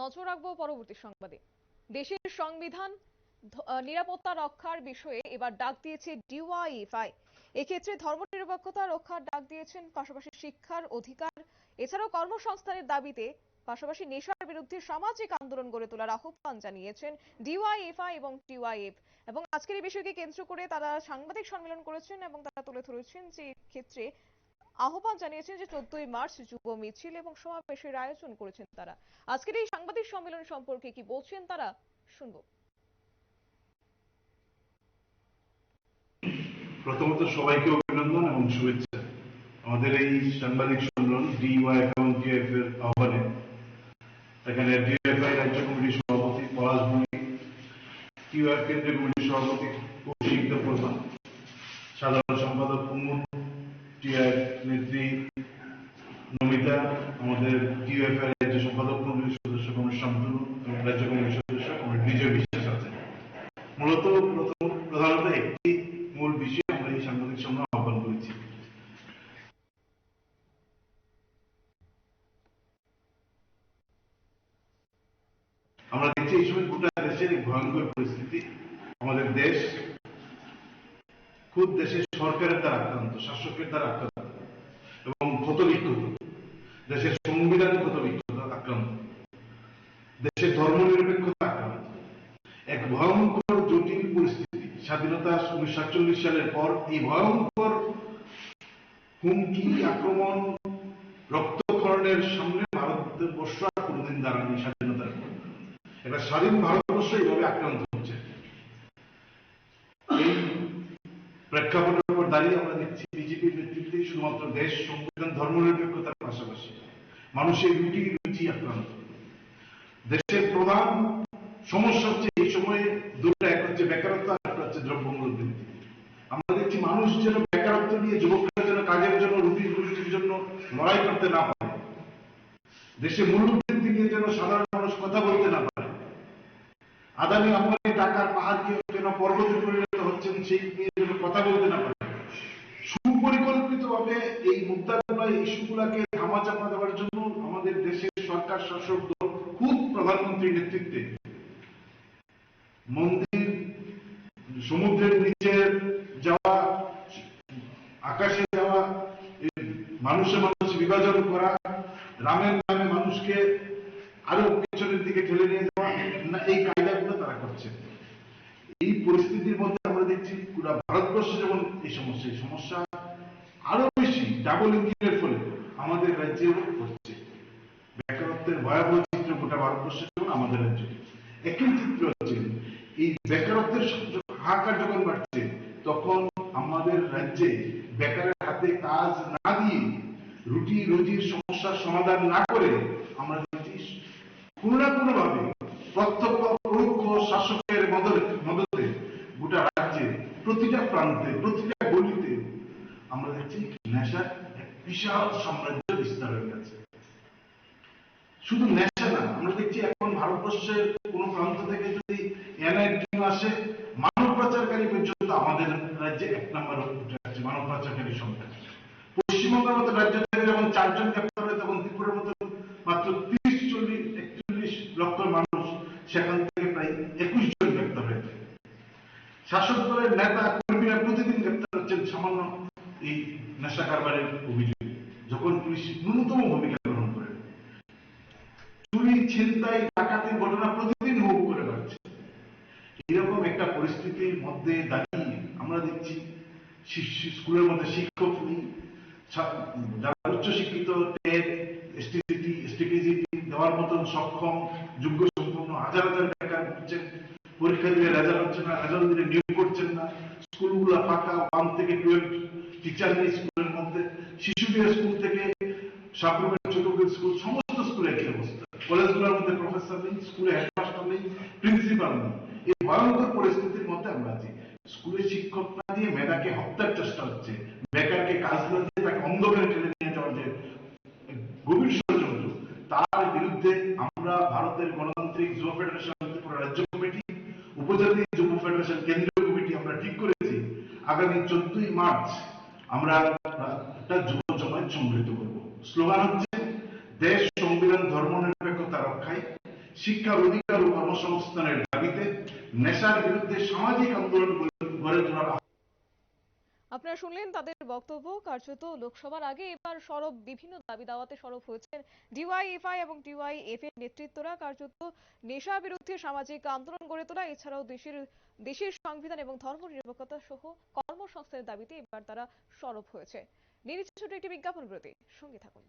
নজর রাখব পরবর্তী সংবাদে। দেশের সংবিধান নিরাপত্তা রক্ষার বিষয়ে এবার ডাক দিয়েছে ডিওয়াইএফআই। এক্ষেত্রে ধর্মনিরপেক্ষতা রক্ষার ডাক দিয়েছেন পাশাপাশি শিক্ষার অধিকার। এছাড়াও কর্মসংস্থানের দাবিতে পাশাপাশি নেশার বিরুদ্ধে সামাজিক আন্দোলন গড়ে তোলার আহ্বান জানিয়েছেন ডিওয়াইএফআই এবং টিওয়াইএফ। এবং আজকের এই বিষয়কে কেন্দ্র করে তারা সাংবাদিক সম্মেলন করেছেন এবং তারা তুলে ধরেছেন যে ক্ষেত্রে আহ্বান জানিয়েছেন যে চোদ্দই মার্চ যুব মিছিল এবং সমাবেশের আয়োজন করেছেন তারা। আজকের এই সাংবাদিক সম্মেলন সম্পর্কে কি বলছেন তারা, শুনব। প্রথমত সবাইকে অভিনন্দন এবং শুভেচ্ছা। আমাদের এই সাংবাদিক সম্মেলন এর আহ্বানে। এখানে ডিএফআই রাজ্য কমিটির সভাপতি পলাশ ভূমি কেন্দ্রীয় কমিটির সভাপতি কৌশিক প্রধান সাধারণ সম্পাদক কুমুর টিআর নেত্রী নমিতা, আমাদের টিওএফ এর রাজ্য সম্পাদক, কমিটির সদস্য কমিটির শান্তনু এবং রাজ্য কমিটির সদস্য কমিটির বিজয় বিশ্বাস আছেন। মূলত প্রধানত একটি মূল বিষয় আমরা এই সাংবাদিক সম্মেলন আহ্বান করেছি। আমরা দেখছি এই সময় গোটা দেশের ভয়ঙ্কর পরিস্থিতি। আমাদের দেশ খুব দেশের সরকারের দ্বারা আক্রান্ত, শাসকের দ্বারা আক্রান্ত এবং ক্ষত বিক্ষত দেশের সংবিধান ক্ষত বিক্ষত আক্রান্ত। দেশের ধর্মনিরপেক্ষতা আক্রান্ত। এক ভয়ঙ্কর জটিল পরিস্থিতি। স্বাধীনতা উনিশশো সাতচল্লিশ সালের পর এই ভয়ঙ্কর হুমকি, আক্রমণ, রক্তক্ষরণের সামনে ভারতবর্ষ আর কোনোদিন দাঁড়ায়নি স্বাধীনতার একটা স্বাধীন ভারতবর্ষ এইভাবে আক্রান্ত হচ্ছে এই প্রেক্ষাপটের উপর দাঁড়িয়ে আমরা দেখছি বিজেপির নেতৃত্বে শুধুমাত্র দেশ, সংবিধান ধর্মনিরপেক্ষতার পাশাপাশি মানুষের রুটি রুচি আক্রান্ত। দেশের প্রধান সমস্যা হচ্ছে এই সময়ে দুটো, এক হচ্ছে বেকারত্ব আর একটা হচ্ছে দ্রব্যমূল্য বৃদ্ধি। আমরা দেখছি মানুষ যেন বেকারত্ব নিয়ে যুবকরা যেন কাজের জন্য রুটি রুটির জন্য লড়াই করতে না পারে। দেশে মূল্য বৃদ্ধি নিয়ে যেন সাধারণ মানুষ কথা বলতে না পারে। আদানি আম্বানি টাকার পাহাড়কে যেন পর্বতে পরিণত হচ্ছেন, সেই নিয়ে কথা বলতে না পারে। সুপরিকল্পিতভাবে এই মুদ্রা ইস্যুগুলাকে ধামাচাপা দেওয়ার জন্য আমাদের দেশের সরকার, শাসক দল খুব প্রধানমন্ত্রীর নেতৃত্বে মন্দির, সমুদ্রের নিচে যাওয়া, আকাশে যাওয়া মানুষে মানুষ বিভাজন করা, রামের নামে মানুষকে আরও পেছনের দিকে ঠেলে নিয়ে যাওয়া না এই কায়দাগুলো তারা করছে এই পরিস্থিতির মধ্যে আমরা দেখছি পুরো ভারতবর্ষে যেমন এই সমস্যা সমস্যা আরও বেশি ডাবল ইঞ্জিনের ফলে আমাদের রাজ্যে হচ্ছে। বেকারত্বের ভয়াবহ চিত্র গোটা ভারতবর্ষে যেমন আমাদের রাজ্যে। একই চিত্র হচ্ছে, এই বেকারত্বের হাহাকার যখন বাড়ছে, তখন আমাদের রাজ্যে বেকারের হাতে কাজ না দিয়ে রুটি রুজির সমস্যার সমাধান না করে আমরা কোনো না কোনো ভাবে প্রত্যক্ষ পরোক্ষ শাসকের মদতে মদতে গোটা রাজ্যে প্রতিটা প্রান্তে প্রতিটা গলিতে, আমরা দেখছি নেশার এক বিশাল সাম্রাজ্য বিস্তার হয়ে গেছে। শুধু নেশা না, আমরা দেখছি এখন ভারতবর্ষের কোন প্রান্ত থেকে যদি এনআইটি টিম আসে, মানব পাচারকারী পর্যন্ত আমাদের রাজ্যে এক নম্বর উঠে আছে মানব পাচারকারী সংখ্যা পশ্চিমবঙ্গের মতো রাজ্য থেকে যখন চারজন গ্রেপ্তার হয় তখন ত্রিপুরার মতো মাত্র তিরিশ চল্লিশ একচল্লিশ লক্ষ মানুষ সেখান থেকে প্রায় একুশ জন গ্রেপ্তার হয়েছে। শাসক দলের নেতা কর্মীরা প্রতিদিন গ্রেপ্তার হচ্ছেন সামান্য এই নেশা কারবারের অভিযোগে, যখন পুলিশ ন্যূনতম ভূমিকা গ্রহণ করে। চুরি ছিনতাই, ডাকাতির ঘটনা প্রতিদিন হু হু করে বাড়ছে এরকম একটা পরিস্থিতির মধ্যে দাঁড়িয়ে আমরা দেখছি স্কুলের মধ্যে শিক্ষক নেই যারা উচ্চ শিক্ষিত, টেট, এসটিসিটি এসটিপিজিটি দেওয়ার মতন সক্ষম, যোগ্য সম্পন্ন হাজার হাজার হচ্ছেন পরীক্ষা দিলে রেজাল্ট হচ্ছে না রেজাল্ট দিলে নিয়োগ করছেন না। স্কুলগুলো ফাঁকা ওয়ান থেকে টুয়েলভ টিচার নেই স্কুলের মধ্যে, শিশুদের স্কুল থেকে সাপ্রমের ছোট স্কুল, সমস্ত স্কুলে একই অবস্থা? কলেজগুলোর মধ্যে প্রফেসর নেই, স্কুলে হেডমাস্টার নেই প্রিন্সিপাল নেই। এই ভয়ঙ্কর পরিস্থিতির মধ্যে আমরা আছি। স্কুলে শিক্ষক না দিয়ে মেধাকে হত্যার চেষ্টা হচ্ছে। বেকারকে কাজ না দিয়ে তাকে অন্ধকারে টেনে নিয়ে যাওয়ার যে গভীর ষড়যন্ত্র, তার বিরুদ্ধে আমরা ভারতের গণতান্ত্রিক যুব ফেডারেশন ত্রিপুরা রাজ্য কমিটি উপজাতি যুব ফেডারেশন কেন্দ্রীয় কমিটি আমরা ঠিক করেছি আগামী চোদ্দই মার্চ আমরা একটা যুব সমাজ সম্মিলিত করব। স্লোগান হচ্ছে, দেশ, সংবিধান, ধর্ম নিরপেক্ষতা রক্ষায় শিক্ষার অধিকার ও কর্মসংস্থানের দাবিতে নেশার বিরুদ্ধে সামাজিক আন্দোলন গড়ে- তোলার আপনারা শুনলেন তাদের বক্তব্য। কার্যত লোকসভার আগে এবার সরব, বিভিন্ন দাবি দাওয়াতে সরব হয়েছেন ডিওয়াইএফআই এবং ডিওয়াইএফ এর নেতৃত্বরা। কার্যত নেশা বিরুদ্ধে সামাজিক আন্দোলন গড়ে তোলা, এছাড়াও দেশের দেশের সংবিধান এবং ধর্ম নিরপেক্ষতা সহ কর্মসংস্থানের দাবিতে এবার তারা সরব হয়েছে। নির্দিষ্ট নিচ্ছে ছোট একটি বিজ্ঞাপন বিরতি, সঙ্গে থাকুন।